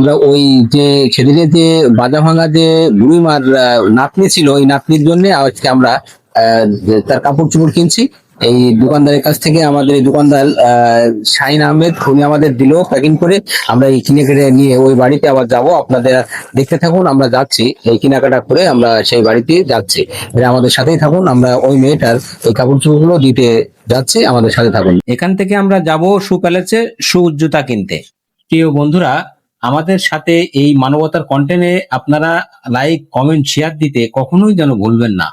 আমরা ওই যে সেদিনে যে বাজা ভাঙা যে বুড়িমার নাতনি ছিল, ওই নাতনির জন্য আজকে আমরা তার কাপড় চোপড় কিনছি। এই দোকানদারের কাছ থেকে আমাদের এই দোকানদার শাহিন আহমেদ, উনি আমাদের দিল প্যাকিং করে। আমরা এই কিনে কেটে নিয়ে ওই বাড়িতে আবার যাব। আপনাদের দেখতে থাকুন, আমরা যাচ্ছি। এই কেনাকাটা করে আমরা সেই বাড়িতে যাচ্ছি। আমাদের সাথেই থাকুন, আমরা ওই মেয়েটার এই কাপড় চোপড়গুলো দিতে যাচ্ছি। আমাদের সাথে থাকুন। এখান থেকে আমরা যাব শু প্যালেসে শু জুতা কিনতে। প্রিয় বন্ধুরা আমাদের সাথে এই মানবতার কন্টেন্টে আপনারা লাইক কমেন্ট শেয়ার দিতে কখনোই যেন ভুলবেন না।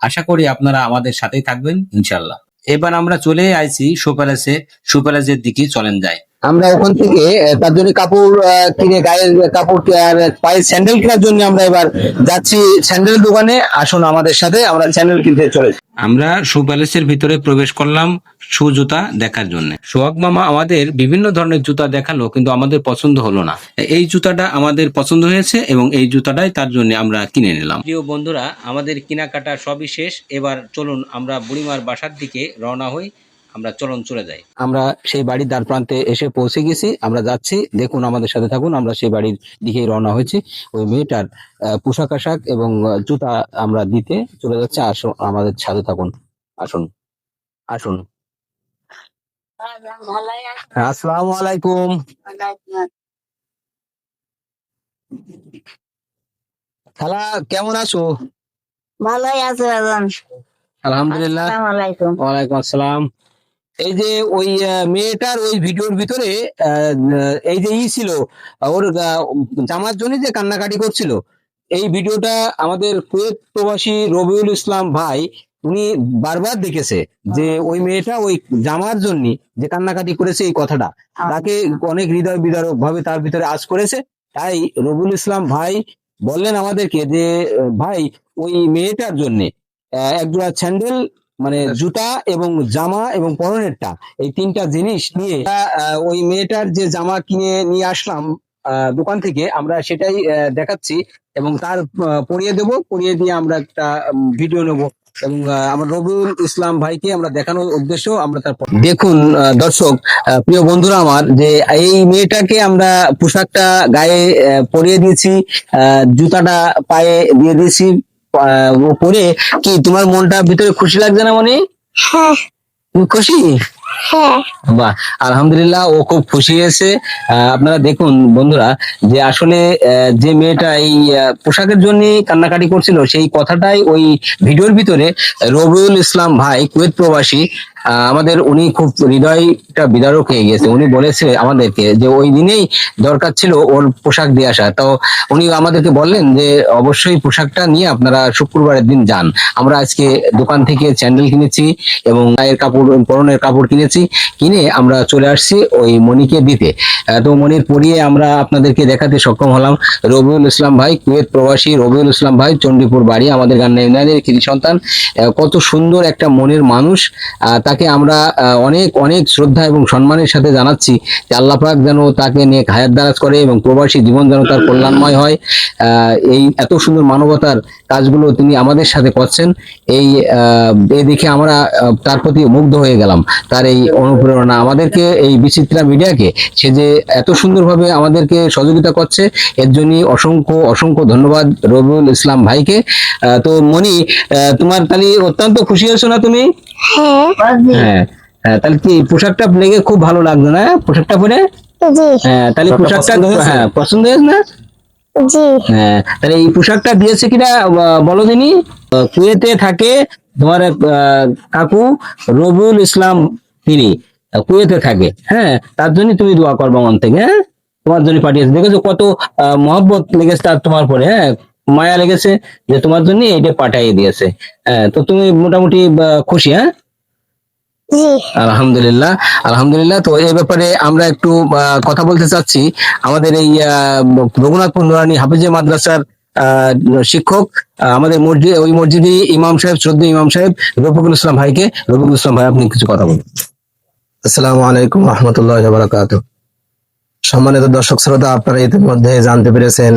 আশা করি আপনারা আমাদের সাথেই থাকবেন ইনশাল্লাহ এবার আমরা চলে আইছি শু প্যালেসে শু প্যালেসের দিকে চলেন যাই। আমরা ওখান থেকে তার জন্য কাপড় কিনে গায়ের কাপড় আর পায়ের স্যান্ডেল কেনার জন্য আমরা এবার যাচ্ছি স্যান্ডেল দোকানে। আসুন আমাদের সাথে, আমরা স্যান্ডেল কিনতে চলে আমরা শু প্যালেসের ভিতরে প্রবেশ করলাম শু জুতা দেখার জন্য। সোহাগ মামা আমাদের বিভিন্ন ধরনের জুতা দেখাল, কিন্তু আমাদের পছন্দ হলো না। এই জুতাটা আমাদের পছন্দ হয়েছে এবং এই জুতাটাই তার জন্য আমরা কিনে নিলাম। প্রিয় বন্ধুরা, আমাদের কেনাকাটা সবই শেষ। এবার চলুন আমরা বুড়িমার বাসার দিকে রওনা হই। আমরা চলন চলে যাই। আমরা সেই বাড়ির দ্বার প্রান্তে এসে পৌঁছে গেছি। আমরা যাচ্ছি। দেখুন আমাদের সাথে থাকুন। আমরা সেই বাড়ির দিকেই রওনা হয়েছি। ওই মেয়েটার আহ, পোশাক আশাক এবং জুতা আমরা দিতে চলে যাচ্ছে। আসুন আমাদের সাথে থাকুন। আসুন। আসুন। আসসালামু আলাইকুম। খালা কেমন আছো? ভালোই আছে আলহামদুলিল্লাহ। ওয়ালাইকুম আসসালাম। এই যে ওই মেয়েটার ওই ভিডিওর ভিতরে এই যে ই ছিল, ওর জামার জন্য যে কান্নাকাটি করছিল, এই ভিডিওটা আমাদের কুয়েত প্রবাসী রবিউল ইসলাম ভাই, উনি বারবার দেখেছে যে ওই মেয়েটা ওই জামার জন্য যে কান্নাকাটি করেছে এই কথাটা। তাকে অনেক হৃদয় বিদারক ভাবে তার ভিতরে আজ করেছে। তাই রবিউল ইসলাম ভাই বললেন আমাদেরকে যে, ভাই, ওই মেয়েটার জন্য একজোড়া স্যান্ডেল মানে জুতা এবং জামা এবং পরনেরটা, এই তিনটা জিনিস নিয়ে ওই মেয়েটার যে জামা কিনে নিয়ে আসলাম দোকান থেকে, আমরা সেটাই দেখাচ্ছি এবং তার পরিয়ে দেব, পরিয়ে দিয়ে আমরা একটা ভিডিও নেব এবং আমার রবিউল ইসলাম ভাইকে আমরা দেখানোর উদ্দেশ্য আমরা তার দেখুন দর্শক প্রিয় বন্ধুরা আমার, যে এই মেয়েটাকে আমরা পোশাকটা গায়ে পরিয়ে দিয়েছি জুতাটা পায়ে দিয়ে দিয়েছি পরে কি তোমার মনটা ভিতরে খুশি লাগছে না মনে? হ্যাঁ। তুমি খুশি? হ্যাঁ। বাহ আলহামদুলিল্লাহ ও খুব খুশি হয়েছে। আহ, আপনারা দেখুন বন্ধুরা যে আসলে যে মেয়েটা এই পোশাকের জন্য কান্নাকাটি করছিল সেই কথাটাই ওই ভিডিওর ভিতরে রবিউল ইসলাম ভাই কুয়েত প্রবাসী আমাদের উনি খুব হৃদয়টা বিদারক হয়ে গেছে উনি বলেছে আমাদেরকে যে ওই দিনেই দরকার ছিল ওর পোশাক দিয়ে আসা। তো উনি আমাদেরকে বললেন যে অবশ্যই পোশাকটা নিয়ে আপনারা শুক্রবারের দিন যান। আমরা আজকে দোকান থেকে স্যান্ডেল কিনেছি এবং গায়ের কাপড় পরনের কাপড় কিনেছি। কিনে আমরা চলে আসছি ওই মনিকে দিতে। তো মনির পরিয়ে আমরা আপনাদেরকে দেখাতে সক্ষম হলাম। রবিউল ইসলাম ভাই কুয়েত প্রবাসী রবিউল ইসলাম ভাই চণ্ডীপুর বাড়ি আমাদের গান কৃতি সন্তান। কত সুন্দর একটা মনের মানুষ। আহ, তাকে আমরা অনেক অনেক শ্রদ্ধা এবং সম্মানের সাথে জানাচ্ছি যে আল্লাহ পাক যেন তাকে নিয়ে হায়াত দারাজ করে এবং প্রবাসী জীবন যেন তার কল্যাণময় হয়। এই এত সুন্দর মানবতার কাজগুলো তিনি আমাদের সাথে করছেন। এই দেখে আমরা তার প্রতি মুগ্ধ হয়ে গেলাম। তার এই অনুপ্রেরণা আমাদেরকে, এই বিচিত্রা মিডিয়াকে, সে যে এত সুন্দরভাবে আমাদেরকে সহযোগিতা করছে, এর জন্য অসংখ্য অসংখ্য ধন্যবাদ রবিউল ইসলাম ভাইকে। তো মনি তোমার তাহলে অত্যন্ত খুশি হয়েছো না তুমি? হ্যাঁ। হ্যাঁ হ্যাঁ, তাহলে কি পোশাকটা লেগে খুব ভালো লাগল না? পোশাকটা পরে? হ্যাঁ তাহলে পোশাকটা হ্যাঁ পছন্দ হয়েছে না? হ্যাঁ তাহলে এই পোশাকটা দিয়েছে কিনা বলো দিনি। কুয়েতে থাকে তোমার আহ, কাকু রবুল ইসলাম তিনি। কুয়েতে থাকে। হ্যাঁ তার জন্য তুমি দোয়া করবা মন থেকে হ্যাঁ? তোমার জন্য পাঠিয়েছে। দেখেছ কত আহ, মহব্বত লেগেছে তার তোমার পরে হ্যাঁ? মায়া লেগেছে যে তোমার জন্য এটা পাঠিয়ে দিয়েছে। হ্যাঁ তো তুমি মোটামুটি খুশি হ্যাঁ? আলহামদুলিল্লাহ আলহামদুলিল্লাহ। তো এই ব্যাপারে আমরা একটু আহ, কথা বলতে চাচ্ছি। আমাদের এই আহ, রঘুনাথপুর নুরানি হাফিজে মাদ্রাসার আহ, শিক্ষক আহ, আমাদের মসজিদ ওই মসজিদে ইমাম সাহেব শ্রদ্ধা ইমাম সাহেব রফিকুল ইসলাম ভাইকে। রফিকুল ইসলাম ভাই আপনি কিছু কথা বলুন। আসসালামু আলাইকুম রহমতুল্লাহ বারাকাত সম্মানিত দর্শক শ্রোতা আপনারা ইতিমধ্যে জানতে পেরেছেন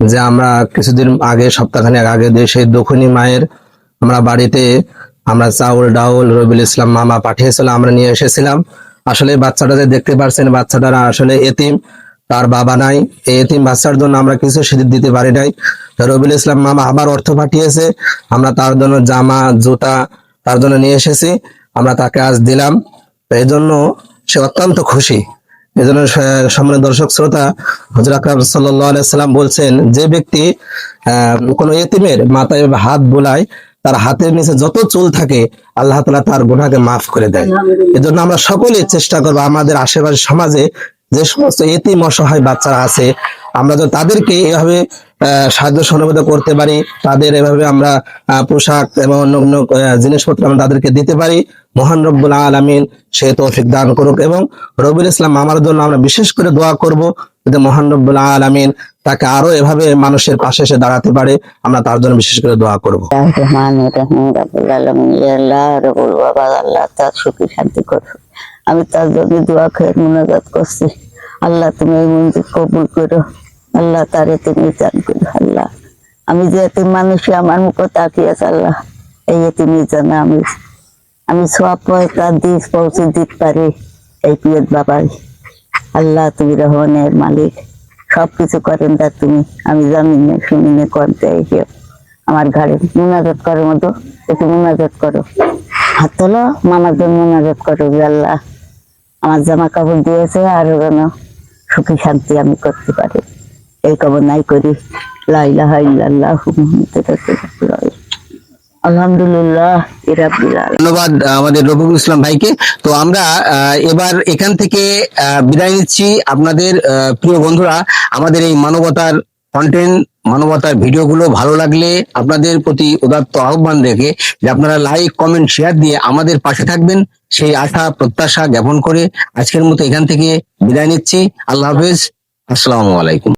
যে আমরা কিছুদিন আগে, সপ্তাহখানেক আগে দেশে দক্ষিণী মায়ের আমরা বাড়িতে আমরা চাউল, ডাউল, রবিউল ইসলাম মামা পাঠিয়েছিল, আমরা নিয়ে এসেছিলাম। আসলে বাচ্চাটা যে দেখতে পারছেন, বাচ্চাটারা আসলে এতিম, তার বাবা নাই। এই এতিম বাচ্চার জন্য আমরা কিছু সেদিন দিতে পারি নাই। রবিউল ইসলাম মামা আবার অর্থ পাঠিয়েছে। আমরা তার জন্য জামা, জুতা তার জন্য নিয়ে এসেছি। আমরা তাকে আজ দিলাম। এই জন্য সে অত্যন্ত খুশি। এই জন্য সম্মানিত দর্শক শ্রোতা হজর আকরাম সাল্লাম বলছেন যে ব্যক্তি কোন এতিমের মাথায় হাত বোলায় তার হাতের নিচে যত চুল থাকে আল্লাহ তালা তার গুনাকে মাফ করে দেয়। এজন্য আমরা সকলে চেষ্টা করব আমাদের আশেপাশে সমাজে যে সমস্ত এতিম অসহায় বাচ্চারা আছে আমরা যদি তাদেরকে এভাবে সাহায্য সহযোগিতা করতে পারি, তাদের এভাবে আমরা পোশাক এবং অন্য অন্য জিনিসপত্র আমরা তাদেরকে দিতে পারি। মহান রব্বুল আলমিন সে তৌফিক দান করুক এবং রবিউল ইসলাম আমার জন্য আমরা বিশেষ করে দোয়া করব যাতে মহান রব্বুল আলমিন তাকে আরও এভাবে মানুষের পাশে এসে দাঁড়াতে পারে। আমরা তার জন্য বিশেষ করে দোয়া করব। আমি তার জন্য দোয়া খেয়ে মোনাজাত করছি আল্লাহ তুমি এই মন্দির কবুল করো। আল্লাহ তারে তুমি করো আল্লাহ। আমি যে এতিম মানুষই আমার মুখে তাকিয়েছে আল্লাহ, এই এতিমি জানা আমি। আমি সব পয়সা দিস পৌঁছে দিতে পারি, এই পিয়ত বাবাই। আল্লাহ, তুমি রহমানের মালিক। সবকিছু করেন তা তুমি। আমি জানি না শুনি না করতে এসে আমার ঘরে মুনাজাত করো মতো একটু মুনাজাত করো। হাত তোলো, মামার জন্য মুনাজাত করো আল্লাহ। আমার জামা কাপড় দিয়েছে, আরও যেন সুখী শান্তি আমি করতে পারি। এই কবর নাই করি। আলহামদুলিল্লাহ ধন্যবাদ আমাদের রফিকুল ইসলাম ভাইকে। তো আমরা এবার এখান থেকে বিদায় নিচ্ছি। আপনাদের প্রিয় বন্ধুরা, আমাদের এই মানবতার কন্টেন্ট মানবতার ভিডিওগুলো ভালো লাগলে আপনাদের প্রতি উদাত্ত আহ্বান রেখে, যে আপনারা লাইক কমেন্ট শেয়ার দিয়ে আমাদের পাশে থাকবেন। সেই আশা, প্রত্যাশা জ্ঞাপন করে আজকের মতো এখান থেকে বিদায় নিচ্ছি। আল্লাহ হাফেজ। আসসালামু আলাইকুম।